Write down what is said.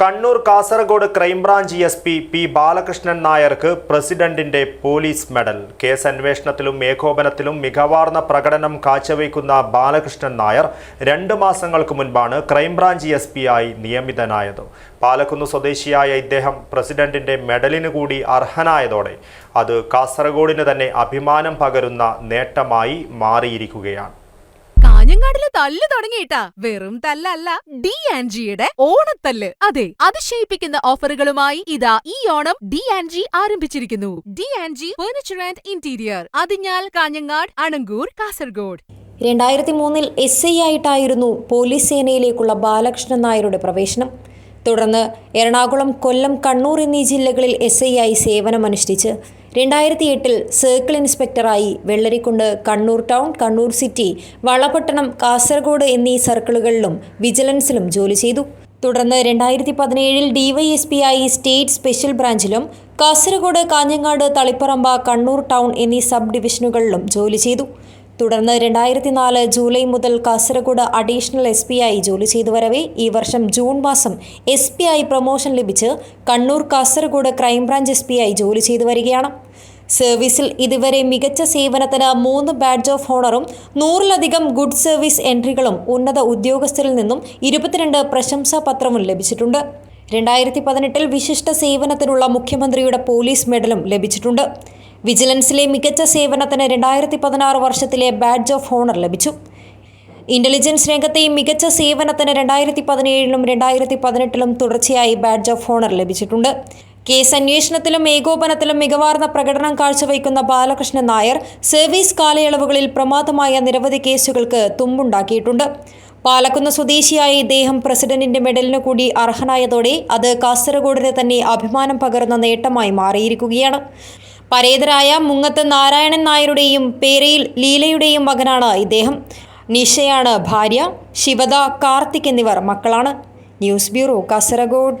Kannur Kasaragod crime branch S P P Balakrishnan നായർക്ക് പ്രസിഡന്റിന്റെ police medal. Case അന്വേഷണത്തിലും ഏകോപനത്തിലും മികവാർന്ന പ്രകടനം കാഴ്ചവെക്കുന്ന ബാലകൃഷ്ണൻ നായർ രണ്ട് മാസങ്ങൾക്ക് മുൻപാണ് ക്രൈംബ്രാഞ്ച് എസ് പി ആയി നിയമിതനായത്. പാലക്കുന്ന് സ്വദേശിയായ ഇദ്ദേഹം പ്രസിഡന്റിന്റെ മെഡലിന് കൂടി അർഹനായതോടെ അത് കാസർഗോഡിന് തന്നെ അഭിമാനം പകരുന്ന നേട്ടമായി മാറിയിരിക്കുകയാണ്. കാഞ്ഞങ്ങാടിലെ തല്ല് തുടങ്ങിയിട്ടാ. വെറും തല്ലല്ല ഡി ആൻഡ് ജിയുടെ ഓണത്തല്ല്. അതെ അതിശയിപ്പിക്കുന്ന ഓഫറുകളുമായി ഇതാ ഈ ഓണം ഡി ആൻഡ് ജി ആരംഭിച്ചിരിക്കുന്നു. D and G furniture and interior. Athinjal Kanhangad Anangoor Kasaragod. രണ്ടായിരത്തി മൂന്നിൽ എസ് ഐ ആയിട്ടായിരുന്നു പോലീസ് സേനയിലേക്കുള്ള ബാലകൃഷ്ണൻ നായരുടെ പ്രവേശനം. തുടർന്ന് എറണാകുളം കൊല്ലം കണ്ണൂർ എന്നീ ജില്ലകളിൽ എസ് ഐ ആയി സേവനമനുഷ്ഠിച്ച്. രണ്ടായിരത്തി എട്ടിൽ സർക്കിൾ ഇൻസ്പെക്ടറായി വെള്ളരിക്കുണ്ട് കണ്ണൂർ ടൗൺ കണ്ണൂർ സിറ്റി വളപട്ടണം കാസർഗോഡ് എന്നീ സർക്കിളുകളിലും വിജിലൻസിലും ജോലി ചെയ്തു. തുടർന്ന് രണ്ടായിരത്തി പതിനേഴിൽ ഡിവൈഎസ്പിയായി സ്റ്റേറ്റ് സ്പെഷ്യൽ ബ്രാഞ്ചിലും കാസർഗോഡ് കാഞ്ഞങ്ങാട് തളിപ്പറമ്പ കണ്ണൂർ ടൗൺ എന്നീ സബ് ഡിവിഷനുകളിലും ജോലി ചെയ്തു. തുടർന്ന് രണ്ടായിരത്തി നാല് ജൂലൈ മുതൽ കാസർഗോഡ് അഡീഷണൽ എസ് പി ആയി ജോലി ചെയ്തു വരവേ ഈ വർഷം ജൂൺ മാസം എസ് പി ആയി പ്രൊമോഷൻ ലഭിച്ച് Kannur Kasaragod crime branch S P ആയി ജോലി ചെയ്തു വരികയാണ്. സർവീസിൽ ഇതുവരെ മികച്ച സേവനത്തിന് മൂന്ന് ബാഡ്ജ് ഓഫ് ഹോണറും നൂറിലധികം ഗുഡ് സർവീസ് എൻട്രികളും ഉന്നത ഉദ്യോഗസ്ഥരിൽ നിന്നും ഇരുപത്തിരണ്ട് പ്രശംസാ പത്രവും ലഭിച്ചിട്ടുണ്ട്. രണ്ടായിരത്തി പതിനെട്ടിൽ വിശിഷ്ട സേവനത്തിനുള്ള മുഖ്യമന്ത്രിയുടെ പോലീസ് മെഡലും ലഭിച്ചിട്ടുണ്ട്. വിജിലൻസിലെ മികച്ച സേവനത്തിന് രണ്ടായിരത്തി പതിനാറ് വർഷത്തിലെ ബാഡ്ജ് ഓഫ് ഹോണർ ലഭിച്ചു. ഇന്റലിജൻസ് രംഗത്തെയും മികച്ച സേവനത്തിന് രണ്ടായിരത്തി പതിനേഴിലും രണ്ടായിരത്തി പതിനെട്ടിലും തുടർച്ചയായി ബാഡ്ജ് ഓഫ് ഹോണർ ലഭിച്ചിട്ടുണ്ട്. കേസ് അന്വേഷണത്തിലും ഏകോപനത്തിലും മികവാർന്ന പ്രകടനം കാഴ്ചവയ്ക്കുന്ന ബാലകൃഷ്ണൻ നായർ സർവീസ് കാലയളവുകളിൽ പ്രമാദമായ നിരവധി കേസുകൾക്ക് തുമ്പുണ്ടാക്കിയിട്ടുണ്ട്. പാലക്കുന്ന് സ്വദേശിയായ ഇദ്ദേഹം പ്രസിഡന്റിന്റെ മെഡലിനു കൂടി അർഹനായതോടെ അത് കാസർഗോഡിന് തന്നെ അഭിമാനം പകർന്ന നേട്ടമായി മാറിയിരിക്കുകയാണ്. പരേതരായ മുങ്ങത്ത് നാരായണൻ നായരുടെയും പേരയിൽ ലീലയുടെയും മകനാണ് ഇദ്ദേഹം. നിഷയാണ് ഭാര്യ ശിവദ കാർത്തിക് എന്നിവർ മക്കളാണ്. News bureau Kasaragod.